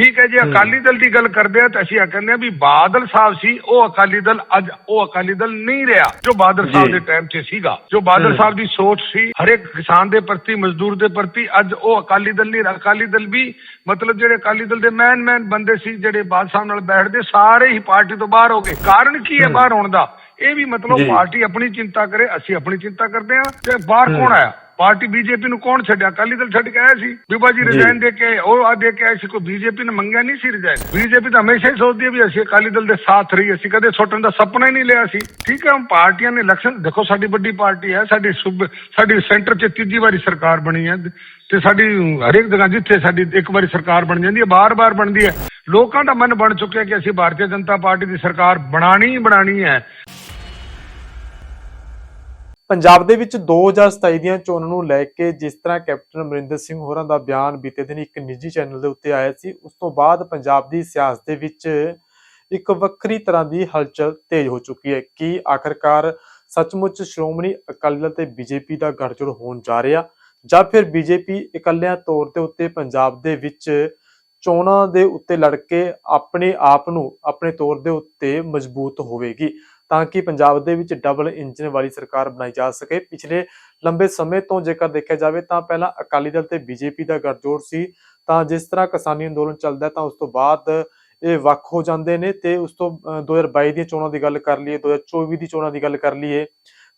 ਠੀਕ ਹੈ ਜੇ ਅਕਾਲੀ ਦਲ ਦੀ ਗੱਲ ਕਰਦੇ ਆ ਤਾਂ ਅਸੀਂ ਇਹ ਕਹਿੰਦੇ ਆ ਵੀ ਬਾਦਲ ਸਾਹਿਬ ਸੀ ਉਹ ਅਕਾਲੀ ਦਲ ਅੱਜ ਉਹ ਅਕਾਲੀ ਦਲ ਨਹੀਂ ਰਿਹਾ ਜੋ ਬਾਦਲ ਸਾਹਿਬ। ਦੇ ਟਾਈਮ 'ਚ ਸੀਗਾ ਜੋ ਬਾਦਲ। ਸਾਹਿਬ ਦੀ ਸੋਚ ਸੀ ਹਰੇਕ ਕਿਸਾਨ ਦੇ ਪ੍ਰਤੀ ਮਜ਼ਦੂਰ ਦੇ ਪ੍ਰਤੀ ਅੱਜ ਉਹ ਅਕਾਲੀ ਦਲ ਨਹੀਂ ਅਕਾਲੀ ਦਲ ਵੀ ਮਤਲਬ ਜਿਹੜੇ ਅਕਾਲੀ ਦਲ ਦੇ ਮੈਨ ਮੈਨ ਬੰਦੇ ਸੀ ਜਿਹੜੇ ਬਾਦਲ ਸਾਹਿਬ ਨਾਲ ਬੈਠਦੇ ਸਾਰੇ ਹੀ ਪਾਰਟੀ ਤੋਂ ਬਾਹਰ ਹੋ ਗਏ ਕਾਰਨ ਕੀ ਹੈ। ਬਾਹਰ ਹੋਣ ਦਾ ਇਹ ਵੀ ਮਤਲਬ। ਪਾਰਟੀ ਆਪਣੀ ਚਿੰਤਾ ਕਰੇ ਅਸੀਂ ਆਪਣੀ ਚਿੰਤਾ ਕਰਦੇ ਹਾਂ ਤੇ ਬਾਹਰ। ਕੌਣ ਆਇਆ ਪਾਰਟੀ ਬੀਜੇਪੀ ਨੂੰ ਕੌਣ ਛੱਡਿਆ? ਅਕਾਲੀ ਦਲ ਛੱਡ ਕੇ ਆਇਆ ਸੀ। ਬੀਬਾ ਜੀ। ਰਿਜ਼ਾਈਨ ਦੇ ਕੇ ਉਹ ਆ ਦੇ ਕੇ ਆਏ ਸੀ ਕੋਈ ਬੀਜੇਪੀ ਨੇ ਮੰਗਿਆ ਨਹੀਂ ਸੀ ਰਿਜ਼ਾਈਨ ਬੀਜੇਪੀ ਤਾਂ ਹਮੇਸ਼ਾ ਹੀ ਸੋਚਦੀ ਹੈ ਵੀ ਅਸੀਂ ਅਕਾਲੀ ਦਲ ਦੇ ਸਾਥ ਰਹੀ ਅਸੀਂ ਕਦੇ ਛੁੱਟਣ ਦਾ ਸੁਪਨਾ ਹੀ ਨਹੀਂ ਲਿਆ ਸੀ। ਠੀਕ ਹੈ ਹੁਣ ਪਾਰਟੀਆਂ ਨੇ ਇਲੈਕਸ਼ਨ ਦੇਖੋ ਸਾਡੀ ਵੱਡੀ ਪਾਰਟੀ ਹੈ ਸਾਡੀ ਸੂਬੇ ਸਾਡੀ ਸੈਂਟਰ 'ਚ ਤੀਜੀ ਵਾਰੀ ਸਰਕਾਰ ਬਣੀ ਹੈ ਤੇ ਸਾਡੀ ਹਰੇਕ ਜਗ੍ਹਾ ਜਿੱਥੇ ਸਾਡੀ ਇੱਕ ਵਾਰੀ ਸਰਕਾਰ ਬਣ ਜਾਂਦੀ ਹੈ ਬਾਰ-ਬਾਰ ਬਣਦੀ ਹੈ। ਲੋਕਾਂ ਦਾ ਮਨ ਬਣ ਚੁੱਕਿਆ ਕਿ ਅਸੀਂ ਭਾਰਤੀ ਜਨਤਾ ਪਾਰਟੀ ਦੀ ਸਰਕਾਰ ਬਣਾਣੀ ਹੀ ਬਣਾਣੀ ਹੈ। ਪੰਜਾਬ ਦੇ ਵਿੱਚ 2027 ਦੀਆਂ ਚੋਣਾਂ ਨੂੰ ਲੈ ਕੇ ਜਿਸ ਤਰ੍ਹਾਂ ਕੈਪਟਨ ਅਮਰਿੰਦਰ ਸਿੰਘ ਹੋਰਾਂ ਦਾ ਬਿਆਨ ਬੀਤੇ ਦਿਨ ਇੱਕ ਨਿੱਜੀ ਚੈਨਲ ਦੇ ਉੱਤੇ ਆਇਆ ਸੀ, ਉਸ ਤੋਂ ਬਾਅਦ ਪੰਜਾਬ ਦੀ ਸਿਆਸਤ ਦੇ ਵਿੱਚ ਇੱਕ ਵੱਖਰੀ ਤਰ੍ਹਾਂ ਦੀ ਹਲਚਲ ਤੇਜ਼ ਹੋ ਚੁੱਕੀ ਹੈ ਕਿ ਆਖਰਕਾਰ ਸੱਚਮੁੱਚ ਸ਼੍ਰੋਮਣੀ ਅਕਾਲੀ ਦਲ ਤੇ ਬੀਜੇਪੀ ਦਾ ਗੱਠਜੋੜ ਹੋਣ ਜਾ ਰਿਹਾ ਜਾਂ ਫਿਰ ਬੀਜੇਪੀ ਇਕੱਲਿਆਂ ਤੌਰ ਤੇ ਉੱਤੇ ਪੰਜਾਬ ਦੇ ਵਿੱਚ ਚੋਣਾਂ ਦੇ ਉੱਤੇ ਲੜ ਕੇ ਆਪਣੇ ਆਪ ਨੂੰ ਆਪਣੇ ਤੌਰ ਦੇ ਉੱਤੇ ਮਜ਼ਬੂਤ ਹੋਵੇਗੀ। ਤਾਂ ਕਿ ਪੰਜਾਬ ਦੇ ਵਿੱਚ ਡਬਲ ਇੰਜਨ ਵਾਲੀ ਸਰਕਾਰ ਬਣਾਈ ਜਾ ਸਕੇ। ਪਿਛਲੇ ਲੰਬੇ ਸਮੇਂ ਤੋਂ ਜੇਕਰ ਦੇਖਿਆ ਜਾਵੇ ਤਾਂ ਪਹਿਲਾਂ ਅਕਾਲੀ ਦਲ ਤੇ ਬੀਜੇਪੀ ਦਾ ਗੱਠਜੋੜ ਸੀ ਤਾਂ ਜਿਸ ਤਰ੍ਹਾਂ ਕਿਸਾਨੀ ਅੰਦੋਲਨ ਚੱਲਦਾ ਤਾਂ ਉਸ ਤੋਂ ਬਾਅਦ ਇਹ ਵੱਖ ਹੋ ਜਾਂਦੇ ਨੇ ਤੇ ਉਸ ਤੋਂ ਅ, 2022 ਦੀਆਂ ਚੋਣਾਂ ਦੀ ਗੱਲ ਕਰ ਲਈਏ 2024 ਦੀ ਚੋਣਾਂ ਦੀ ਗੱਲ ਕਰ ਲਈਏ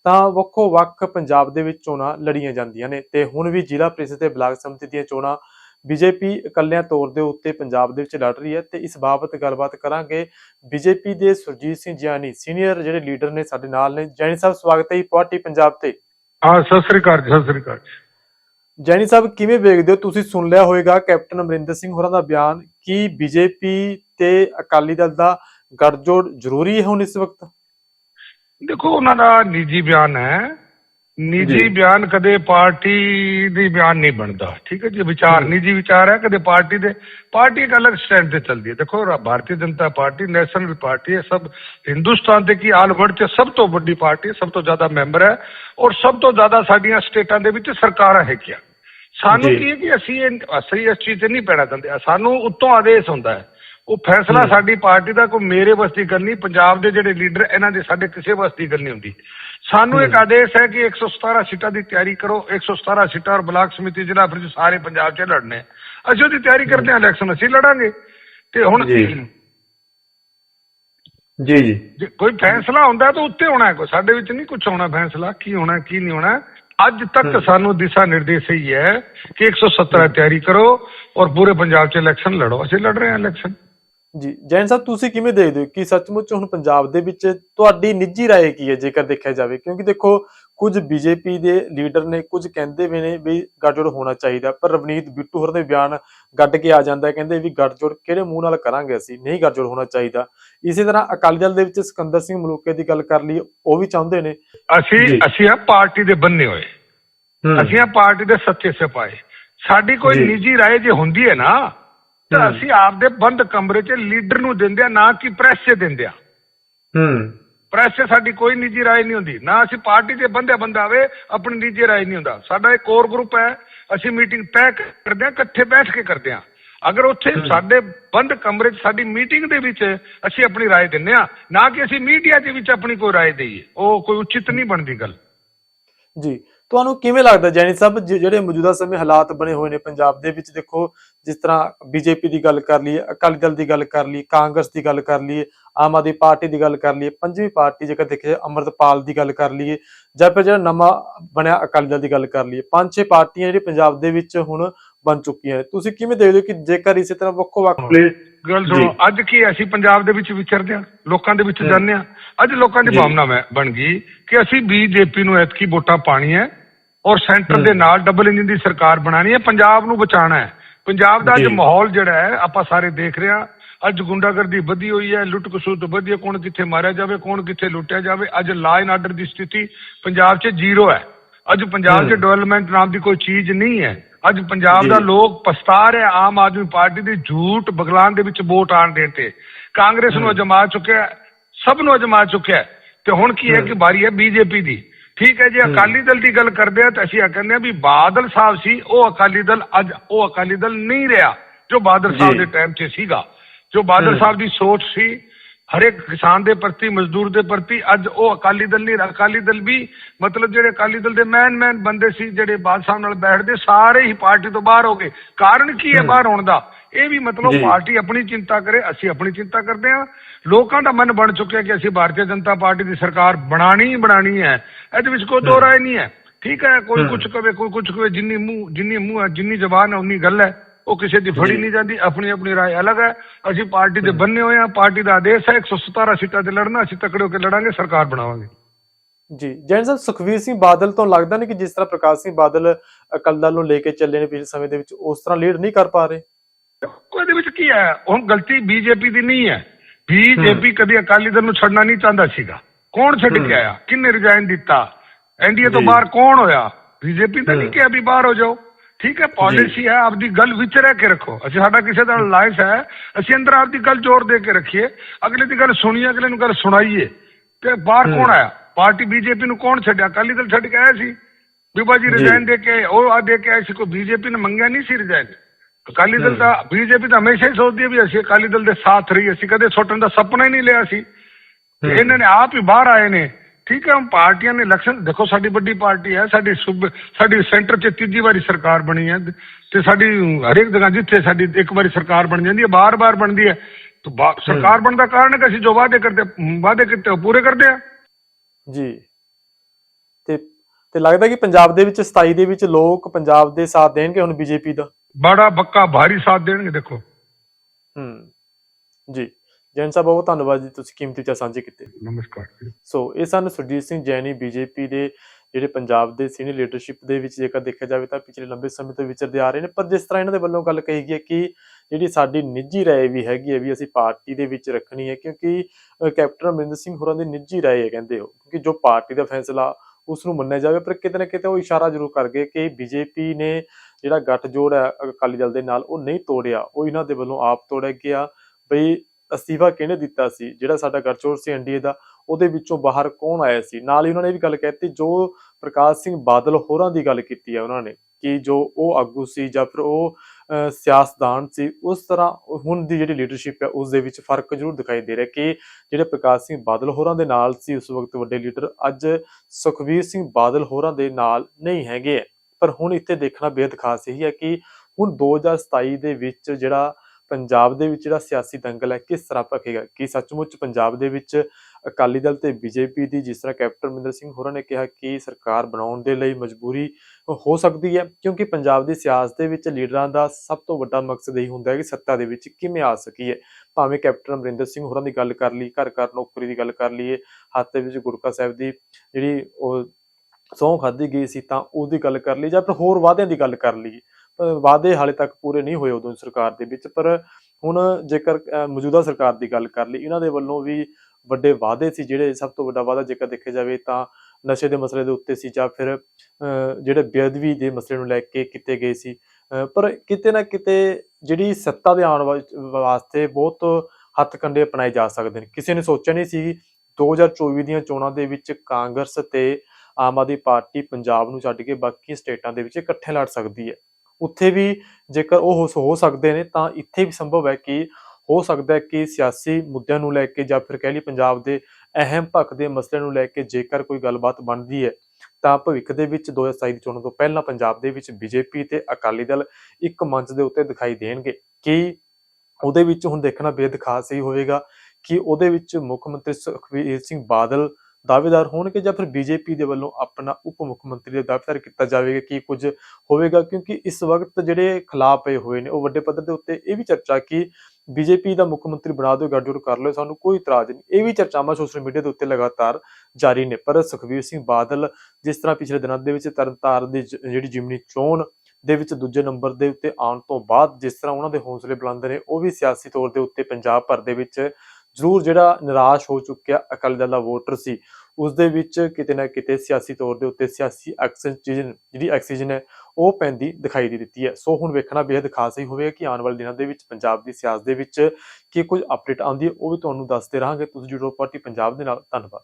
ਤਾਂ ਵੱਖੋ ਵੱਖ ਪੰਜਾਬ ਦੇ ਵਿੱਚ ਚੋਣਾਂ ਲੜੀਆਂ ਜਾਂਦੀਆਂ ਨੇ ਤੇ ਹੁਣ ਵੀ ਜ਼ਿਲ੍ਹਾ ਪ੍ਰੀਸ਼ਦ ਤੇ ਬਲਾਕ ਸਮਿਤੀ ਦੀਆਂ ਚੋਣਾਂ ਬੀਜੇਪੀ ਇਕੱਲਿਆਂ ਤੌਰ ਦੇ ਉੱਤੇ ਪੰਜਾਬ ਦੇ ਵਿੱਚ ਲੜ ਰਹੀ ਹੈ ਤੇ ਇਸ ਬਾਬਤ ਗੱਲਬਾਤ ਕਰਾਂਗੇ ਬੀਜੇਪੀ ਦੇ ਸੁਰਜੀਤ ਸਿੰਘ ਜਿਆਨੀ ਸੀਨੀਅਰ ਜਿਹੜੇ ਲੀਡਰ ਨੇ ਸਾਡੇ ਨਾਲ ਨੇ। ਜੈਨੀ ਸਾਹਿਬ ਸਵਾਗਤ ਹੈ ਪਾਰਟੀ ਪੰਜਾਬ ਤੇ। ਹਾਂ ਸਤਿ ਸ੍ਰੀ ਅਕਾਲ ਜੀ, ਸਤਿ ਸ੍ਰੀ ਅਕਾਲ। ਜੈਨੀ ਸਾਹਿਬ ਕਿਵੇਂ ਵੇਖਦੇ ਹੋ? ਤੁਸੀਂ ਸੁਣ ਲਿਆ ਹੋਵੇਗਾ ਕੈਪਟਨ ਅਮਰਿੰਦਰ ਸਿੰਘ ਹੋਰਾਂ ਦਾ ਬਿਆਨ ਕਿ ਬੀਜੇਪੀ ਤੇ ਅਕਾਲੀ ਦਲ ਦਾ ਗੱਠਜੋੜ ਜ਼ਰੂਰੀ ਹੈ ਹੁਣ ਇਸ ਵਕਤ? ਦੇਖੋ ਉਹਨਾਂ ਦਾ ਨਿੱਜੀ ਬਿਆਨ ਹੈ। ਨਿੱਜੀ। ਬਿਆਨ ਕਦੇ ਪਾਰਟੀ ਦੀ ਬਿਆਨ ਨਹੀਂ ਬਣਦਾ ਠੀਕ ਹੈ ਜੀ ਵਿਚਾਰ। ਨਿੱਜੀ ਵਿਚਾਰ ਹੈ ਕਦੇ ਪਾਰਟੀ ਦੇ ਪਾਰਟੀ ਇੱਕ ਅਲੱਗ ਸਟੈਂਡ ਤੇ ਚੱਲਦੀ ਹੈ ਦੇਖੋ Bharatiya Janata party national party ਹੈ ਸਭ ਹਿੰਦੁਸਤਾਨ ਦੇ ਕੀ ਆਲ ਵਰਲਡ 'ਚ ਸਭ ਤੋਂ ਵੱਡੀ ਪਾਰਟੀ ਹੈ ਸਭ ਤੋਂ ਜ਼ਿਆਦਾ ਮੈਂਬਰ ਹੈ ਔਰ ਸਭ ਤੋਂ ਜ਼ਿਆਦਾ ਸਾਡੀਆਂ ਸਟੇਟਾਂ ਦੇ ਵਿੱਚ ਸਰਕਾਰਾਂ ਹੈਗੀਆਂ ਸਾਨੂੰ। ਕੀ ਹੈ ਕਿ ਅਸੀਂ ਇਹ- ਅਸੀਂ ਇਸ ਚੀਜ਼ ਤੇ ਨਹੀਂ ਪੈਣਾ ਦਿੰਦੇ ਸਾਨੂੰ ਉੱਤੋਂ ਆਦੇਸ਼ ਹੁੰਦਾ ਹੈ ਉਹ ਫੈਸਲਾ। ਸਾਡੀ ਪਾਰਟੀ ਦਾ ਕੋਈ ਮੇਰੇ ਵੱਸ ਦੀ ਗੱਲ ਨਹੀਂ ਪੰਜਾਬ ਦੇ ਜਿਹੜੇ ਲੀਡਰ ਇਹਨਾਂ ਦੇ ਸਾਡੇ ਕਿਸੇ ਵੱਸ ਦੀ ਗੱਲ ਨਹੀਂ ਹੁੰਦੀ ਸਾਨੂੰ ਇੱਕ। ਆਦੇਸ਼ ਹੈ ਕਿ 117 ਸੀਟਾਂ ਦੀ ਤਿਆਰੀ ਕਰੋ 117 ਸੀਟਾਂ ਔਰ ਬਲਾਕ ਸਮਿਤੀ ਜ਼ਿਲ੍ਹਾ ਪ੍ਰੀਸ਼ਦ ਸਾਰੇ ਪੰਜਾਬ 'ਚ ਲੜਨੇ। ਅਸੀਂ ਉਹਦੀ ਤਿਆਰੀ ਕਰਦੇ ਹਾਂ ਇਲੈਕਸ਼ਨ ਅਸੀਂ ਲੜਾਂਗੇ ਤੇ ਹੁਣ ਜੀ। ਜੀ ਕੋਈ ਫੈਸਲਾ ਹੁੰਦਾ ਤਾਂ ਉੱਤੇ ਹੋਣਾ ਕੋਈ ਸਾਡੇ ਵਿੱਚ ਨਹੀਂ ਕੁਝ ਹੋਣਾ ਫੈਸਲਾ ਕੀ ਹੋਣਾ ਕੀ ਨਹੀਂ ਹੋਣਾ ਅੱਜ ਤੱਕ। ਸਾਨੂੰ ਦਿਸ਼ਾ ਨਿਰਦੇਸ਼ ਹੀ ਹੈ ਕਿ 117 ਤਿਆਰੀ ਕਰੋ ਔਰ ਪੂਰੇ ਪੰਜਾਬ 'ਚ ਇਲੈਕਸ਼ਨ ਲੜੋ ਅਸੀਂ ਲੜ ਰਹੇ ਹਾਂ ਇਲੈਕਸ਼ਨ ਜੀ ਜੈਨ ਸਾਹਿਬ ਤੁਸੀਂ ਕਿਵੇਂ ਦੇਖਦੇ ਹੋ ਕਿ ਸੱਚਮੁੱਚ ਹੁਣ ਪੰਜਾਬ ਦੇ ਵਿੱਚ ਤੁਹਾਡੀ ਨਿੱਜੀ رائے ਕੀ ਹੈ ਜੇਕਰ ਦੇਖਿਆ ਜਾਵੇ ਕਿਉਂਕਿ ਦੇਖੋ ਕੁਝ ਬੀਜੇਪੀ ਦੇ ਲੀਡਰ ਨੇ ਕੁਝ ਕਹਿੰਦੇ ਵੀ ਨੇ ਵੀ ਗੱਠਜੋੜ ਹੋਣਾ ਚਾਹੀਦਾ ਪਰ ਰਵਨੀਤ ਬਿੱਟੂ ਹੋਰ ਦੇ ਬਿਆਨ ਗੱਡ ਕੇ ਆ ਜਾਂਦਾ ਹੈ, ਕਹਿੰਦੇ ਵੀ ਗੱਠਜੋੜ ਕਿਹੜੇ ਮੂੰਹ ਨਾਲ ਕਰਾਂਗੇ ਅਸੀਂ ਨਹੀਂ ਗੱਠਜੋੜ ਹੋਣਾ ਚਾਹੀਦਾ ਇਸੇ ਤਰ੍ਹਾਂ ਅਕਾਲੀ ਦਲ ਦੇ ਵਿੱਚ ਸਿਕੰਦਰ ਸਿੰਘ ਮਲੂਕੇ ਦੀ ਗੱਲ ਕਰ ਲਈ ਉਹ ਵੀ ਚਾਹੁੰਦੇ ਨੇ ਅਸੀਂ ਜੀ। ਅਸੀਂ ਆ ਪਾਰਟੀ ਦੇ ਬੰਨੇ ਹੋਏ ਹਮ, ਅਸੀਂ ਆ ਪਾਰਟੀ ਦੇ ਸੱਚੇ ਸਿਪਾਹੀ ਸਾਡੀ ਕੋਈ ਜੀ। ਨਿੱਜੀ ਰਾਏ ਜੇ ਹੁੰਦੀ ਹੈ ਨਾ ਤਾਂ। ਅਸੀਂ ਆਪਦੇ ਬੰਦ ਕਮਰੇ 'ਚ ਲੀਡਰ ਨੂੰ ਦਿੰਦੇ ਆ ਨਾ ਕਿ ਪ੍ਰੈਸ 'ਚ ਦਿੰਦੇ ਆ। ਹਮ ਪ੍ਰੈਸ 'ਚ ਸਾਡੀ ਕੋਈ ਨਿੱਜੀ ਰਾਏ ਨਹੀਂ ਹੁੰਦੀ। ਨਾ ਅਸੀਂ ਪਾਰਟੀ ਦੇ ਬੰਦੇ ਬੰਦਾ ਆਵੇ ਆਪਣੀ ਨਿੱਜੀ ਰਾਏ ਨਹੀਂ ਹੁੰਦਾ। ਸਾਡਾ ਇੱਕ ਕੋਰ ਗਰੁੱਪ ਹੈ ਅਸੀਂ ਮੀਟਿੰਗ ਤੈਅ ਕਰਦੇ ਹਾਂ ਇਕੱਠੇ ਬੈਠ ਕੇ ਕਰਦੇ ਹਾਂ ਅਗਰ ਉੱਥੇ। ਸਾਡੇ ਬੰਦ ਕਮਰੇ 'ਚ ਸਾਡੀ ਮੀਟਿੰਗ ਦੇ ਵਿੱਚ ਅਸੀਂ ਆਪਣੀ ਰਾਏ ਦਿੰਦੇ ਹਾਂ ਨਾ ਕਿ ਅਸੀਂ ਮੀਡੀਆ ਦੇ ਵਿੱਚ ਆਪਣੀ ਕੋਈ ਰਾਏ ਦਈਏ। ਉਹ ਕੋਈ ਉਚਿਤ ਨਹੀਂ ਬਣਦੀ ਗੱਲ। ਜੀ। ਤੁਹਾਨੂੰ ਕਿਵੇਂ ਲੱਗਦਾ ਜੈਨੀ ਸਾਹਿਬ ਜਿਹੜੇ ਮੌਜੂਦਾ ਸਮੇਂ ਹਾਲਾਤ ਬਣੇ ਹੋਏ ਨੇ ਪੰਜਾਬ ਦੇ ਵਿੱਚ ਦੇਖੋ ਜਿਸ ਤਰ੍ਹਾਂ ਬੀਜੇਪੀ ਦੀ ਗੱਲ ਕਰ ਲਈਏ ਅਕਾਲੀ ਦਲ ਦੀ ਗੱਲ ਕਰ ਲਈਏ ਕਾਂਗਰਸ ਦੀ ਗੱਲ ਕਰ ਲਈਏ ਆਮ ਆਦਮੀ ਪਾਰਟੀ ਦੀ ਗੱਲ ਕਰ ਲਈਏ ਪੰਜਵੀਂ ਪਾਰਟੀ ਜੇਕਰ ਦੇਖੀਏ ਅਮਰਤਪਾਲ ਦੀ ਗੱਲ ਕਰ ਲਈਏ ਜਾਂ ਫਿਰ ਜਿਹੜਾ ਨਵਾਂ ਬਣਿਆ ਅਕਾਲੀ ਦਲ ਦੀ ਗੱਲ ਕਰ ਲਈਏ ਪੰਜ ਛੇ ਪਾਰਟੀਆਂ ਜਿਹੜੀ ਪੰਜਾਬ ਦੇ ਵਿੱਚ ਹੁਣ ਬਣ ਚੁੱਕੀਆਂ ਨੇ ਤੁਸੀਂ ਕਿਵੇਂ ਦੇਖਦੇ ਹੋ ਕਿ ਜੇਕਰ ਇਸੇ ਤਰ੍ਹਾਂ ਵੱਖੋ ਵੱਖ ਗੱਲ ਜੀ। ਸੁਣੋ ਅੱਜ ਕੀ ਅਸੀਂ ਪੰਜਾਬ ਦੇ ਵਿੱਚ ਵਿਚਰਦੇ ਹਾਂ ਲੋਕਾਂ ਦੇ ਵਿੱਚ। ਜਾਂਦੇ ਹਾਂ ਅੱਜ ਲੋਕਾਂ ਦੀ। ਭਾਵਨਾ ਮੈਂ ਬਣ ਗਈ ਕਿ ਅਸੀਂ ਬੀਜੇਪੀ ਨੂੰ ਐਤਕੀ ਵੋਟਾਂ ਪਾਣੀ ਹੈ ਔਰ ਸੈਂਟਰ। ਦੇ ਨਾਲ ਡਬਲ ਇੰਜਨ ਦੀ ਸਰਕਾਰ ਬਣਾਣੀ ਹੈ ਪੰਜਾਬ ਨੂੰ ਬਚਾਉਣਾ ਹੈ ਪੰਜਾਬ ਦਾ ਅੱਜ। ਮਾਹੌਲ ਜਿਹੜਾ ਹੈ ਆਪਾਂ ਸਾਰੇ ਦੇਖ ਰਹੇ ਹਾਂ ਅੱਜ ਗੁੰਡਾਗਰਦੀ ਵਧੀ ਹੋਈ ਹੈ ਲੁੱਟ ਖਸੁੱਟ ਵਧੀ ਹੈ ਕੌਣ ਕਿੱਥੇ ਮਾਰਿਆ ਜਾਵੇ ਕੌਣ ਕਿੱਥੇ ਲੁੱਟਿਆ ਜਾਵੇ ਅੱਜ ਲਾਅ ਐਂਡ ਆਰਡਰ ਦੀ ਸਥਿਤੀ ਪੰਜਾਬ 'ਚ ਜ਼ੀਰੋ ਹੈ ਅੱਜ ਪੰਜਾਬ 'ਚ। ਡਿਵੈਲਪਮੈਂਟ ਨਾਮ ਦੀ ਕੋਈ ਚੀਜ਼ ਨਹੀਂ ਹੈ ਅੱਜ ਪੰਜਾਬ। ਦਾ ਲੋਕ ਪਛਤਾ ਰਿਹਾ ਆਮ ਆਦਮੀ ਪਾਰਟੀ ਦੀ ਝੂਠ ਬਗਲਾਨ ਦੇ ਵਿੱਚ ਵੋਟ ਆਣ ਦੇਣ ਤੇ ਕਾਂਗਰਸ ਨੂੰ। ਅਜਮਾ ਚੁੱਕਿਆ ਸਭ ਨੂੰ ਅਜਮਾ ਚੁੱਕਿਆ ਤੇ ਹੁਣ ਕੀ ਹੈ। ਕਿ ਵਾਰੀ ਹੈ ਬੀਜੇਪੀ ਦੀ ਠੀਕ ਹੈ ਜੇ। ਅਕਾਲੀ ਦਲ ਦੀ ਗੱਲ ਕਰਦੇ ਆ ਤਾਂ ਅਸੀਂ ਇਹ ਕਹਿੰਦੇ ਆ ਵੀ ਬਾਦਲ ਸਾਹਿਬ ਸੀ ਉਹ ਅਕਾਲੀ ਦਲ ਅੱਜ ਉਹ ਅਕਾਲੀ ਦਲ ਨਹੀਂ ਰਿਹਾ ਜੋ ਬਾਦਲ ਸਾਹਿਬ। ਦੇ ਟਾਈਮ 'ਚ ਸੀਗਾ ਜੋ ਬਾਦਲ। ਸਾਹਿਬ ਦੀ ਸੋਚ ਸੀ ਹਰੇਕ ਕਿਸਾਨ ਦੇ ਪ੍ਰਤੀ ਮਜ਼ਦੂਰ ਦੇ ਪ੍ਰਤੀ ਅੱਜ ਉਹ ਅਕਾਲੀ ਦਲ ਨਹੀਂ ਅਕਾਲੀ ਦਲ ਵੀ ਮਤਲਬ ਜਿਹੜੇ ਅਕਾਲੀ ਦਲ ਦੇ ਮੈਨ ਮੈਨ ਬੰਦੇ ਸੀ ਜਿਹੜੇ ਬਾਦਲ ਸਾਹਿਬ ਨਾਲ ਬੈਠਦੇ ਸਾਰੇ ਹੀ ਪਾਰਟੀ ਤੋਂ ਬਾਹਰ ਹੋ ਗਏ ਕਾਰਨ ਕੀ ਹੂੰ। ਬਾਹਰ ਹੋਣ ਦਾ ਇਹ ਵੀ ਮਤਲਬ ਜੀ। ਪਾਰਟੀ ਆਪਣੀ ਚਿੰਤਾ ਕਰੇ ਅਸੀਂ ਆਪਣੀ ਚਿੰਤਾ ਕਰਦੇ ਹਾਂ। ਲੋਕਾਂ ਦਾ ਮਨ ਬਣ ਚੁੱਕਿਆ ਕਿ ਅਸੀਂ ਭਾਰਤੀ ਜਨਤਾ ਪਾਰਟੀ ਦੀ ਸਰਕਾਰ ਬਣਾਣੀ ਹੀ ਬਣਾਣੀ ਹੈ। ਇਹਦੇ ਵਿੱਚ ਕੋਈ ਦੋ ਰਾਏ ਨਹੀਂ ਹੈ। ਠੀਕ ਹੈ ਕੋਈ। ਕੁਝ ਕਵੇ ਕੋਈ ਕੁਝ ਕਵੇ ਜਿੰਨੀ ਮੂੰਹ ਜਿੰਨੀ ਮੂੰਹ ਹੈ ਜਿੰਨੀ ਜ਼ਬਾਨ ਹੈ ਉਨੀ ਗੱਲ ਹੈ। ਉਹ ਕਿਸੇ ਦੀ ਫੜੀ। ਨਹੀਂ ਜਾਂਦੀ ਆਪਣੀ ਆਪਣੀ ਰਾਏ ਅਲੱਗ ਹੈ। ਅਸੀਂ ਪਾਰਟੀ ਦੇ ਬੰਨੇ ਹੋਏ ਹਾਂ ਪਾਰਟੀ ਦਾ ਆਦੇਸ਼ ਹੈ 117 ਸੀਟਾਂ ਤੇ ਲੜਨਾ ਅਸੀਂ ਤਕੜੇ ਹੋ ਕੇ ਲੜਾਂਗੇ ਸਰਕਾਰ ਬਣਾਵਾਂਗੇ। ਜੀ ਜੈਨ ਸਾਹਿਬ ਸੁਖਵੀਰ ਸਿੰਘ ਬਾਦਲ ਤੋਂ ਲੱਗਦਾ ਨਹੀਂ ਕਿ ਜਿਸ ਤਰ੍ਹਾਂ ਪ੍ਰਕਾਸ਼ ਸਿੰਘ ਬਾਦਲ ਅਕਾਲੀ ਦਲ ਨੂੰ ਲੈ ਕੇ ਚੱਲੇ ਨੇ ਪਿਛਲੇ ਸਮੇਂ ਦੇ ਵਿੱਚ ਉਸ ਤਰ੍ਹਾਂ ਲੀਡ ਨਹੀਂ ਕਰ ਪਾ ਰਹੇ? ਉਹਦੇ ਵਿੱਚ ਕੀ ਹੈ? ਹੁਣ ਗਲਤੀ ਬੀਜੇਪੀ ਦੀ ਨਹੀਂ ਹੈ। ਬੀਜੇਪੀ ਕਦੀ ਅਕਾਲੀ ਦਲ ਨੂੰ ਛੱਡਣਾ ਨਹੀਂ ਚਾਹੁੰਦਾ ਸੀਗਾ। ਕੌਣ ਛੱਡ। ਕੇ ਆਇਆ? ਕਿੰਨੇ ਰਿਜ਼ਾਈਨ ਦਿੱਤਾ? ਐਨਡੀਏ ਤੋਂ। ਬਾਹਰ ਕੌਣ ਹੋਇਆ? ਬੀਜੇਪੀ ਤਾਂ ਨਹੀਂ। ਕਿਹਾ ਵੀ ਬਾਹਰ ਹੋ ਜਾਓ। ਠੀਕ ਹੈ ਪਾਲਿਸੀ ਹੈ ਆਪਦੀ ਗੱਲ ਵਿੱਚ ਰਹਿ ਕੇ ਰੱਖੋ। ਅਸੀਂ ਸਾਡਾ ਕਿਸੇ ਦਾ ਲਾਇਸ ਹੈ ਅਸੀਂ ਅੰਦਰ ਆਪਦੀ ਗੱਲ ਜ਼ੋਰ ਦੇ ਕੇ ਰੱਖੀਏ। ਅਗਲੇ ਦੀ ਗੱਲ ਸੁਣੀਏ ਅਗਲੇ ਨੂੰ ਗੱਲ ਸੁਣਾਈਏ। ਤੇ ਬਾਹਰ। ਕੌਣ ਆਇਆ? ਪਾਰਟੀ ਬੀਜੇਪੀ ਨੂੰ ਕੌਣ ਛੱਡਿਆ? ਅਕਾਲੀ ਦਲ ਛੱਡ ਕੇ ਆਇਆ ਸੀ। ਬੀਬਾ ਜੀ। ਰਿਜ਼ਾਈਨ ਦੇ ਕੇ ਉਹ ਆ ਦੇ ਕੇ ਆਏ ਸੀ ਕੋਈ ਬੀਜੇਪੀ ਨੇ ਮੰਗਿਆ ਨਹੀਂ ਸੀ ਰਿਜ਼ਾਈਨ ਅਕਾਲੀ ਦਲ। ਤਾਂ ਬੀਜੇਪੀ ਤਾਂ ਹਮੇਸ਼ਾ ਹੀ ਸੋਚਦੀ ਹੈ ਵੀ ਅਸੀਂ ਅਕਾਲੀ ਦਲ ਦੇ ਸਾਥ ਰਹੀ ਅਸੀਂ ਕਦੇ ਛੁੱਟਣ ਦਾ ਸੁਪਨਾ ਹੀ ਨਹੀਂ ਲਿਆ ਸੀ। ਇਹਨਾਂ ਨੇ ਆਪ ਹੀ ਬਾਹਰ ਆਏ ਨੇ। ਠੀਕ ਹੈ ਹੁਣ ਪਾਰਟੀਆਂ ਨੇ ਇਲੈਕਸ਼ਨ ਦੇਖੋ ਸਾਡੀ ਵੱਡੀ ਪਾਰਟੀ ਹੈ ਸਾਡੀ ਸੂਬੇ ਸਾਡੀ ਸੈਂਟਰ 'ਚ ਤੀਜੀ ਵਾਰੀ ਸਰਕਾਰ ਬਣੀ ਹੈ ਤੇ ਸਾਡੀ ਹਰੇਕ ਜਗ੍ਹਾ ਜਿੱਥੇ ਸਾਡੀ ਇੱਕ ਵਾਰੀ ਸਰਕਾਰ ਬਣ ਜਾਂਦੀ ਹੈ ਬਾਰ-ਬਾਰ ਬਣਦੀ ਹੈ। ਤਾਂ ਸਰਕਾਰ ਬਣਨ ਦਾ ਕਾਰਨ ਹੈ ਕਿ ਅਸੀਂ ਜੋ ਵਾਅਦੇ ਕਰਦੇ ਵਾਅਦੇ ਕੀਤੇ ਪੂਰੇ ਕਰਦੇ ਆ। ਜੀ। ਤੇ ਤੇ ਲੱਗਦਾ ਕਿ ਪੰਜਾਬ ਦੇ ਵਿੱਚ 27 ਦੇ ਵਿੱਚ ਲੋਕ ਪੰਜਾਬ ਦੇ ਸਾਥ ਦੇਣਗੇ ਹੁਣ ਬੀਜੇਪੀ ਦਾ? ਬੜਾ ਬੱਕਾ ਭਾਰੀ ਸਾਥ ਦੇਣਗੇ ਦੇਖੋ। ਹੂੰ ਜੀ। ਜੈਨ ਸਾਹਿਬ ਬਹੁਤ ਧੰਨਵਾਦ ਜੀ ਤੁਸੀਂ ਕੀਮਤੀ ਵਿਚਾਰ ਸਾਂਝੇ ਕੀਤੇ ਨਮਸਕਾਰ ਸੋ ਇਹ ਸਨ ਸੁਰਜੀਤ ਸਿੰਘ ਜੈਨੀ ਬੀਜੇਪੀ ਦੇ ਜਿਹੜੇ ਪੰਜਾਬ ਦੇ ਸੀਨੀਅਰ ਲੀਡਰਸ਼ਿਪ ਦੇ ਵਿੱਚ ਜੇਕਰ ਦੇਖਿਆ ਜਾਵੇ ਤਾਂ ਪਿਛਲੇ ਲੰਬੇ ਸਮੇਂ ਤੋਂ ਵਿਚਰਦੇ ਆ ਰਹੇ ਨੇ। ਪਰ ਜਿਸ ਤਰ੍ਹਾਂ ਇਹਨਾਂ ਦੇ ਵੱਲੋਂ ਗੱਲ ਕਹੀ ਗਈ ਹੈ ਕਿ ਜਿਹੜੀ ਸਾਡੀ ਨਿੱਜੀ ਰਾਏ ਵੀ ਹੈਗੀ ਹੈ ਵੀ ਅਸੀਂ ਪਾਰਟੀ ਦੇ ਵਿੱਚ ਰੱਖਣੀ ਹੈ ਕਿਉਂਕਿ ਕੈਪਟਨ ਅਮਰਿੰਦਰ ਸਿੰਘ ਹੋਰਾਂ ਦੀ ਨਿੱਜੀ ਰਾਏ ਹੈ ਕਹਿੰਦੇ ਹੋ ਕਿਉਂਕਿ ਜੋ ਪਾਰਟੀ ਦਾ ਫੈਸਲਾ ਉਸ ਨੂੰ ਮੰਨਿਆ ਜਾਵੇ, ਪਰ ਕਿਤੇ ਨਾ ਕਿਤੇ ਉਹ ਇਸ਼ਾਰਾ ਜ਼ਰੂਰ ਕਰ ਗਏ ਕਿ ਬੀਜੇਪੀ ਨੇ ਜਿਹੜਾ ਗੱਠਜੋੜ ਹੈ ਅਕਾਲੀ ਦਲ ਦੇ ਨਾਲ, ਉਹ ਨਹੀਂ ਤੋੜਿਆ। ਉਹ ਇਹਨਾਂ ਦੇ ਵੱਲੋਂ ਆਪ ਤੋੜਿਆ ਗਿਆ। ਬਈ, ਅਸਤੀਫਾ ਕਿਹਨੇ ਦਿੱਤਾ ਸੀ? ਜਿਹੜਾ ਸਾਡਾ ਗੱਠਜੋੜ ਸੀ ਐਨਡੀਏ ਦਾ, ਉਹਦੇ ਵਿੱਚੋਂ ਬਾਹਰ ਕੌਣ ਆਇਆ ਸੀ? ਨਾਲ ਹੀ ਉਹਨਾਂ ਨੇ ਇਹ ਵੀ ਗੱਲ ਕਹਿਤੀ, ਜੋ ਪ੍ਰਕਾਸ਼ ਸਿੰਘ ਬਾਦਲ ਹੋਰਾਂ ਦੀ ਗੱਲ ਕੀਤੀ ਹੈ ਉਹਨਾਂ ਨੇ, ਕਿ ਜੋ ਉਹ ਆਗੂ ਸੀ ਜਾਂ ਫਿਰ ਉਹ ਅਹ, ਸਿਆਸਤਦਾਨ ਸੀ ਉਸ ਤਰ੍ਹਾਂ ਹੁਣ ਦੀ ਜਿਹੜੀ ਲੀਡਰਸ਼ਿਪ ਹੈ ਉਸ ਦੇ ਵਿੱਚ ਫ਼ਰਕ ਜ਼ਰੂਰ ਦਿਖਾਈ ਦੇ ਰਿਹਾ ਕਿ ਜਿਹੜੇ ਪ੍ਰਕਾਸ਼ ਸਿੰਘ ਬਾਦਲ ਹੋਰਾਂ ਦੇ ਨਾਲ ਸੀ ਉਸ ਵਕਤ ਵੱਡੇ ਲੀਡਰ ਅੱਜ ਸੁਖਵੀਰ ਸਿੰਘ ਬਾਦਲ ਹੋਰਾਂ ਦੇ ਨਾਲ ਨਹੀਂ ਹੈਗੇ ਹੈ। ਪਰ ਹੁਣ ਇੱਥੇ ਦੇਖਣਾ ਬੇहद ਖਾਸ ਇਹੀ ਹੈ ਕਿ ਹੁਣ 2027 ਦੇ ਵਿੱਚ ਜਿਹੜਾ ਪੰਜਾਬ ਦੇ ਵਿੱਚ ਜਿਹੜਾ ਸਿਆਸੀ ਦੰਗਲ ਹੈ ਕਿਸ ਤਰ੍ਹਾਂ ਭਖੇਗਾ ਕਿ ਸੱਚਮੁੱਚ ਪੰਜਾਬ ਦੇ ਵਿੱਚ ਅਕਾਲੀ ਦਲ ਤੇ ਬੀਜੇਪੀ ਦੀ, ਜਿਸ ਤਰ੍ਹਾਂ ਕੈਪਟਨ ਅਮਰਿੰਦਰ ਸਿੰਘ ਹੋਰਾਂ ਨੇ ਕਿਹਾ ਕਿ ਸਰਕਾਰ ਬਣਾਉਣ ਦੇ ਲਈ ਮਜਬੂਰੀ ਹੋ ਸਕਦੀ ਹੈ, ਕਿਉਂਕਿ ਪੰਜਾਬ ਦੀ ਸਿਆਸਤ ਦੇ ਵਿੱਚ ਲੀਡਰਾਂ ਦਾ ਸਭ ਤੋਂ ਵੱਡਾ ਮਕਸਦ ਇਹ ਹੁੰਦਾ ਹੈ ਕਿ ਸੱਤਾ ਦੇ ਵਿੱਚ ਕਿਵੇਂ ਆ ਸਕੀਏ। ਭਾਵੇਂ ਕੈਪਟਨ ਅਮਰਿੰਦਰ ਸਿੰਘ ਹੋਰਾਂ ਦੀ ਗੱਲ ਕਰ ਲਈ, ਘਰ ਘਰ ਨੌਕਰੀ ਦੀ ਗੱਲ ਕਰ ਲਈਏ, ਹੱਥ ਦੇ ਵਿੱਚ ਗੁਰਕਾ ਸਾਹਿਬ ਦੀ ਜਿਹੜੀ ਉਹ ਸਹੁੰ ਖਾਧੀ ਗਈ ਸੀ ਤਾਂ ਉਹਦੀ ਗੱਲ ਕਰ ਲਈ ਜਾਂ ਫਿਰ ਹੋਰ ਵਾਅਦਿਆਂ ਦੀ ਗੱਲ ਕਰ ਲਈ ਵਾਅਦੇ ਹਾਲੇ ਤੱਕ ਪੂਰੇ ਨਹੀਂ ਹੋਏ ਉਦੋਂ ਸਰਕਾਰ ਦੇ ਵਿੱਚ, ਪਰ ਹੁਣ ਜੇਕਰ ਮੌਜੂਦਾ ਸਰਕਾਰ ਦੀ ਗੱਲ ਕਰ ਲਈ, ਇਹਨਾਂ ਦੇ ਵੱਲੋਂ ਵੀ ਵੱਡੇ ਵਾਅਦੇ ਸੀ ਜਿਹੜੇ ਸਭ ਤੋਂ ਵੱਡਾ ਵਾਅਦਾ ਜੇਕਰ ਦੇਖਿਆ ਜਾਵੇ ਤਾਂ ਨਸ਼ੇ ਦੇ ਮਸਲੇ ਦੇ ਉੱਤੇ ਸੀ ਜਾਂ ਫਿਰ ਜਿਹੜੇ ਬੇਅਦਬੀ ਦੇ ਮਸਲੇ ਨੂੰ ਲੈ ਕੇ ਕੀਤੇ ਗਏ ਸੀ। ਪਰ ਕਿਤੇ ਨਾ ਕਿਤੇ ਜਿਹੜੀ ਸੱਤਾ ਦੇ ਆਉਣ ਵਾਸਤੇ ਬਹੁਤ ਹੱਥ ਕੰਡੇ ਅਪਣਾਏ ਜਾ ਸਕਦੇ ਨੇ। ਕਿਸੇ ਨੇ ਸੋਚਿਆ ਨਹੀਂ ਸੀ 2024 ਦੀਆਂ ਚੋਣਾਂ ਦੇ ਵਿੱਚ ਕਾਂਗਰਸ ਤੇ ਆਮ ਆਦਮੀ ਪਾਰਟੀ ਪੰਜਾਬ ਨੂੰ ਛੱਡ ਕੇ ਬਾਕੀ ਸਟੇਟਾਂ ਦੇ ਵਿੱਚ ਇਕੱਠੇ ਲੜ ਸਕਦੀ ਹੈ। ਉੱਥੇ ਵੀ ਜੇਕਰ ਉਹ ਹੋ- ਹੋ ਸਕਦੇ ਨੇ ਤਾਂ ਇੱਥੇ ਵੀ ਸੰਭਵ ਹੈ ਕਿ ਹੋ ਸਕਦਾ ਹੈ ਕਿ ਸਿਆਸੀ ਮੁੱਦਿਆਂ ਨੂੰ ਲੈ ਕੇ ਜਾਂ ਫਿਰ ਕਹਿ ਲਈ ਪੰਜਾਬ ਦੇ ਅਹਿਮ ਪੱਖ ਦੇ ਮਸਲੇ ਨੂੰ ਲੈ ਕੇ ਜੇਕਰ ਕੋਈ ਗੱਲਬਾਤ ਬਣਦੀ ਹੈ, ਤਾਂ ਭਵਿੱਖ ਦੇ ਵਿੱਚ 2027 ਦੀ ਚੋਣਾਂ ਤੋਂ ਪਹਿਲਾਂ ਪੰਜਾਬ ਦੇ ਵਿੱਚ ਬੀਜੇਪੀ ਤੇ ਅਕਾਲੀ ਦਲ ਇੱਕ ਮੰਚ ਦੇ ਉੱਤੇ ਦਿਖਾਈ ਦੇਣਗੇ। ਕਿ ਉਹਦੇ ਵਿੱਚ ਹੁਣ ਦੇਖਣਾ ਬੇहद ਖਾਸ ਹੀ ਹੋਵੇਗਾ ਕਿ ਉਹਦੇ ਵਿੱਚ ਮੁੱਖ ਮੰਤਰੀ ਸੁਖਬੀਰ ਸਿੰਘ ਬਾਦਲ ਦਾਅਵੇਦਾਰ ਹੋਣਗੇ ਜਾਂ ਫਿਰ ਬੀਜੇਪੀ ਦੇ ਵੱਲੋਂ ਆਪਣਾ ਉਪ ਮੁੱਖ ਮੰਤਰੀ ਦਾ ਦਾਅਵੇਦਾਰ ਕੀਤਾ ਜਾਵੇਗਾ, ਕਿ ਕੁਝ ਹੋਵੇਗਾ? ਕਿਉਂਕਿ ਇਸ ਵਕਤ ਜਿਹੜੇ ਖਿਲਾਫ ਪਏ ਹੋਏ ਨੇ, ਉਹ ਵੱਡੇ ਪੱਧਰ ਦੇ ਉੱਤੇ ਇਹ ਵੀ ਚਰਚਾ ਕਿ ਬੀਜੇਪੀ ਦਾ ਮੁੱਖ ਮੰਤਰੀ ਬਣਾ ਦਿਓ ਗੱਠਜੋੜ ਕਰ ਲਿਓ, ਸਾਨੂੰ ਕੋਈ ਇਤਰਾਜ਼ ਨਹੀਂ। ਇਹ ਵੀ ਚਰਚਾਵਾਂ ਸੋਸ਼ਲ ਮੀਡੀਆ ਦੇ ਉੱਤੇ ਲਗਾਤਾਰ ਜਾਰੀ ਨੇ। ਪਰ ਸੁਖਬੀਰ ਸਿੰਘ ਬਾਦਲ ਜਿਸ ਤਰ੍ਹਾਂ ਪਿਛਲੇ ਦਿਨਾਂ ਦੇ ਵਿੱਚ ਤਰਨਤਾਰਨ ਦੀ ਜਿਹੜੀ ਜਿਮਨੀ ਚੋਣ ਦੇ ਵਿੱਚ ਦੂਜੇ ਨੰਬਰ ਦੇ ਉੱਤੇ ਆਉਣ ਤੋਂ ਬਾਅਦ ਜਿਸ ਤਰ੍ਹਾਂ ਉਹਨਾਂ ਦੇ ਹੌਸਲੇ ਬੁਲੰਦ ਨੇ ਉਹ ਵੀ ਸਿਆਸੀ ਤੌਰ ਦੇ ਉੱਤੇ ਪੰਜਾਬ ਭਰ ਦੇ ਵਿੱਚ ਜ਼ਰੂਰ ਜਿਹੜਾ ਨਿਰਾਸ਼ ਹੋ ਚੁੱਕਿਆ ਅਕਾਲੀ ਦਲ ਦਾ ਵੋਟਰ ਸੀ ਉਸ ਦੇ ਵਿੱਚ ਕਿਤੇ ਨਾ ਕਿਤੇ ਸਿਆਸੀ ਤੌਰ ਦੇ ਉੱਤੇ ਸਿਆਸੀ ਆਕਸੀਜਨ, ਜਿਹੜੀ ਆਕਸੀਜਨ ਹੈ, ਉਹ ਪੈਂਦੀ ਦਿਖਾਈ ਦੇ ਦਿੱਤੀ ਹੈ। ਸੋ ਹੁਣ ਵੇਖਣਾ ਬੇहद ਖਾਸ ਹੀ ਹੋਵੇਗਾ ਕਿ ਆਉਣ ਵਾਲੇ ਦਿਨਾਂ ਦੇ ਵਿੱਚ ਪੰਜਾਬ ਦੀ ਸਿਆਸਤ ਦੇ ਵਿੱਚ ਕੀ ਕੁਝ ਅਪਡੇਟ ਆਉਂਦੀ ਹੈ, ਉਹ ਵੀ ਤੁਹਾਨੂੰ ਦੱਸਦੇ ਰਹਾਂਗੇ। ਤੁਸੀਂ ਜੁੜੋ ਪਾਰਟੀ ਪੰਜਾਬ ਦੇ ਨਾਲ, ਧੰਨਵਾਦ।